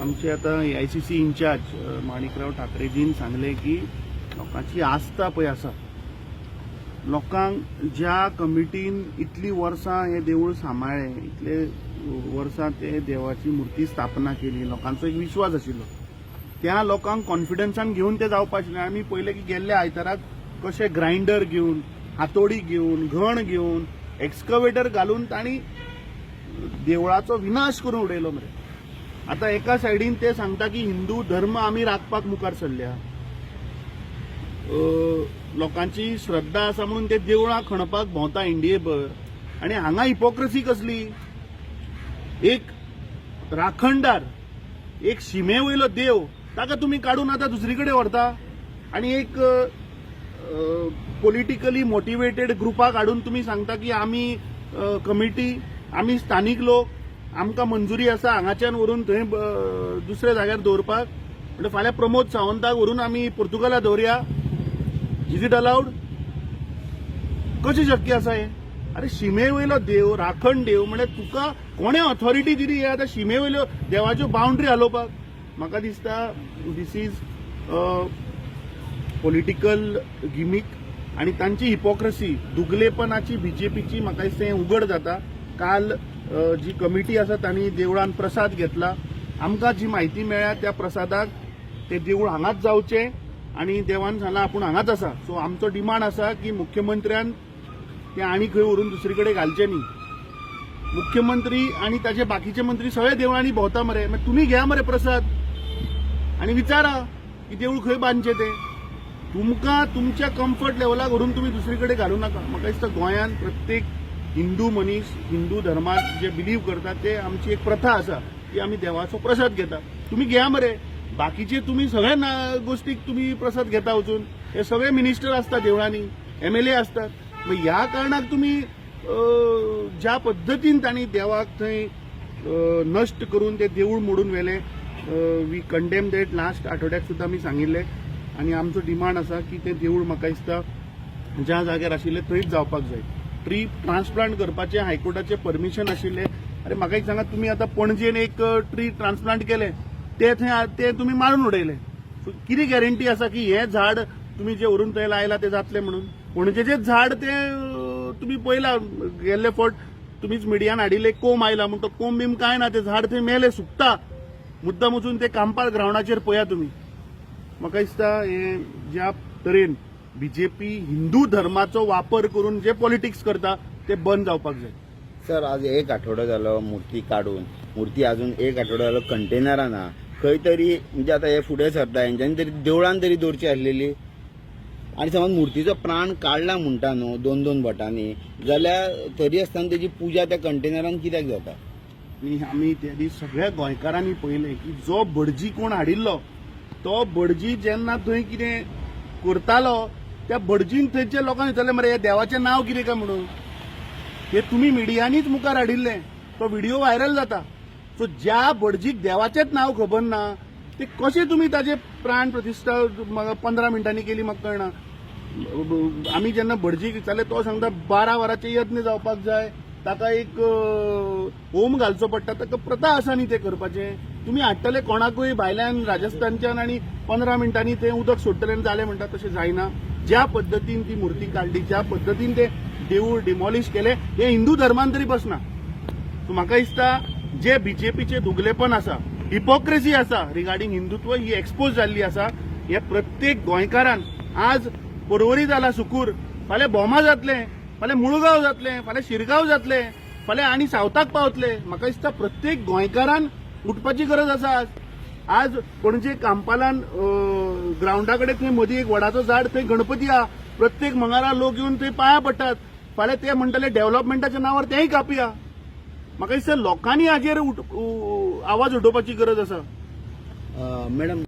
आमचे आता A I C C incharge Manikrao ठाकरेजीन सांगले की लोकांची आस्था पळय आसा. लोकांक ज्या कमिटीन इतली वर्सां हे देवूळ सांबाळ्ळें इतले वर्सां ते देवाची मुर्ती स्थापना केली लोकांचो एक विश्वास आशिल्लो. त्या लोकांक कॉन्फिडन्सान घेवन ते जावपाचें आशिल्ले. आमी पयलें की गेल्ले आयताराक कशें ग्रायंडर घेवन हातोडी घेवन घण घेवन एक्सकवेटर घालून तांणी देवळाचो विनाश करून उडयलो मरे. आता एका सायडीन ते सांगता की हिंदू धर्म आमी राखपाक मुखार सरल्या. लोकांची श्रद्धा आसा म्हणून ते देवळां खणपाक भोंवता इंडियेभर आनी हांगा हिपोक्रसी कसली? एक राखणदार एक शिमे वयलो देव ताका तुमी काडून आतां दुसरी कडेन व्हरता? आनी एक पॉलिटिकली मोटिवेटेड ग्रुपाक हाडून तुमी सांगता की आमी कमिटी आमी स्थानीक लोक आमकां मंजुरी आसा हांगाच्यान व्हरून थंय दुसऱ्या जाग्यार दवरपाक. म्हणजे फाल्यां प्रमोद सावंताक व्हरून आमी पोर्तुगाला दवरया. इज इट अलाउड कशें शक्य आसा हें? अरे शिमे वयलो देव राखण देव म्हणजे तुका कोणे ऑथॉरिटी दिली हे? आतां शिमे वयल्यो देवाच्यो बाउंड्री हालोवपाक. म्हाका दिसता दीस इज पॉलिटिकल गिमीक आणि तांची हिपोक्रसी दुगलेपणाची बीजेपीची म्हाका दिसता हें उघड जाता. काल जी कमिटी आसा तांणी देवळान प्रसाद घेतला. आमकां जी म्हायती मेळ्ळ्या त्या प्रसादाक ते देवूळ हांगाच जावचें आणि देवान सांगला आपूण हांगाच आसा. सो आमचो डिमांड आसा की मुख्यमंत्र्यान ते आनी खंय व्हरून दुसरे कडेन घालचें न्ही. मुख्यमंत्री आणि ताचे बाकीचे मंत्री सगळे देवळांनी भोंवता मरे. मागीर तुमी घ्या मरे प्रसाद. आणि विचारा की देवूळ खंय बांदचें तें. तुमकां तुमच्या कम्फर्ट लेवलाक व्हरून तुमी दुसरे कडेन घालूं नाका. म्हाका दिसता गोंयांत प्रत्येक हिंदू मनीस हिंदू धर्मात जे बिलीव करतात ते आमची एक प्रथा आसा की आमी देवाचो प्रसाद घेता. तुमी घ्या मरे. बाकीचे तुमी सगळ्या ना- गोष्टीक तुमी प्रसाद घेता वचून हे सगळे मिनिस्टर असतात देवळांनी एम एल ए असतात. मग ह्या कारणाक तुमी ज्या पद्दतीन तांणी देवाक थंय नष्ट नश्ट करून ते देवूळ मोडून व्हेले वी कंडेम डेट लास्ट आठवड्याक सुद्दां आमी सांगिल्ले आनी आमचो डिमांड आसा की ते देवूळ म्हाका दिसता ज्या जाग्यार आशिल्लें थंयच जावपाक जाय. ट्री ट्रान्सप्लांट करपाचे हायकोर्टाचे परमिशन आशिल्ले. अरे म्हाका एक सांगा तुमी आतां पणजेन एक ट्री ट्रान्सप्लांट केले. ते थंय ते तुमी मारून उडयले. सो कितें गॅरंटी आसा की हे झाड तुमी जे व्हरून थंय लायला ते जातले म्हणून? पणजेचे झाड ते तुम्ही तुमी पयला गेल्ले फावट तुमीच मिडियान हाडिल्ले कोंब आयला म्हणून तो कोंब बीम काय ना ते झाड थंय मेले सुकता. मुद्दाम वचून ते कांपाळ ग्रावंडाचेर पळया तुमी म्हाका दिसता हे ज्या तरेन बीजेपी हिंदू धर्माचो वापर करून जे पॉलिटिक्स करता ते बंद जावपाक जाय. सर आज एक आठवडो जालो मूर्ती काडून मूर्ती अजून एक आठवडो जालो कंटेनरां ना खंय तरी म्हणजे आतां हे फुडें सरता हेंच्यांनी तरी देवळान तरी दवरची आसलेली आनी समज मूर्तीचो प्राण काडला म्हणटा न्हू दोन दोन बोटांनी जाल्यार तरी आसतना तेजी पुजा त्या कंटेनरान कित्याक जाता? आनी आमी त्या दीस सगळ्या गोंयकारांनी पळयलें की जो भटजी कोण हाडिल्लो तो भटजी जेन्ना थंय कितें करतालो त्या भटजीन थंयच्या लोकांक विचारलें मरे हे देवाचें नांव कितें काय म्हणून? हे तुमी मिडियांनीच मुखार हाडिल्लें. तो व्हिडिओ व्हायरल जाता. सो ज्या भटजीक देवाचेंच नांव खबर ना ते कशें तुमी ताजे प्राण प्रतिश्ठा म्हाका पंदरा मिनटांनी केली म्हाका कळना आमी जेन्ना भटजीक विचारले तो सांगता बारा वरांचे यत्न जावपाक जाय. ताका एक होम घालचो पडटा. ताका प्रथा आसा न्ही ते करपाचें. तुमी हाडटले कोणाकूय भायल्यान राजस्थानच्यान आनी पंदरा मिनटांनी ते उदक सोडटले आनी जालें म्हणटा तशें जायना ज्या पद्दतीन ती मुर्ती काडली ज्या पद्दतीन ते देवूळ डिमॉलिश केले हे हिंदू धर्मान तरी बसना सो म्हाका दिसता जे बीजेपीचे दुगलेपण आसा हिपोक्रेसी आसा रिगार्डिंग हिंदुत्व ही एक्सपोज जाल्ली आसा. हे प्रत्येक गोंयकारान आज परवरी जाला सुकूर. फाल्यां बोमा जातले फाल्यां मुळगांव जातले फाल्यां शिरगांव जातले फाल्यां आनी सावथाक पावतले. म्हाका दिसता प्रत्येक गोंयकारान उठपाची गरज आसा आज. आज पणजे कांपालान ग्रावंडा कडेन थंय मदीं एक वडाचो झाड थंय गणपती आहा प्रत्येक मंगळारा लोक येवन थंय पांयां पडटात फाल्यां ते म्हणटले डेव्हलपमेंटाच्या नांवार तेंय कापया. म्हाका दिसता लोकांनी हाजेर उठ- आवाज उठोवपाची गरज आसा मॅडम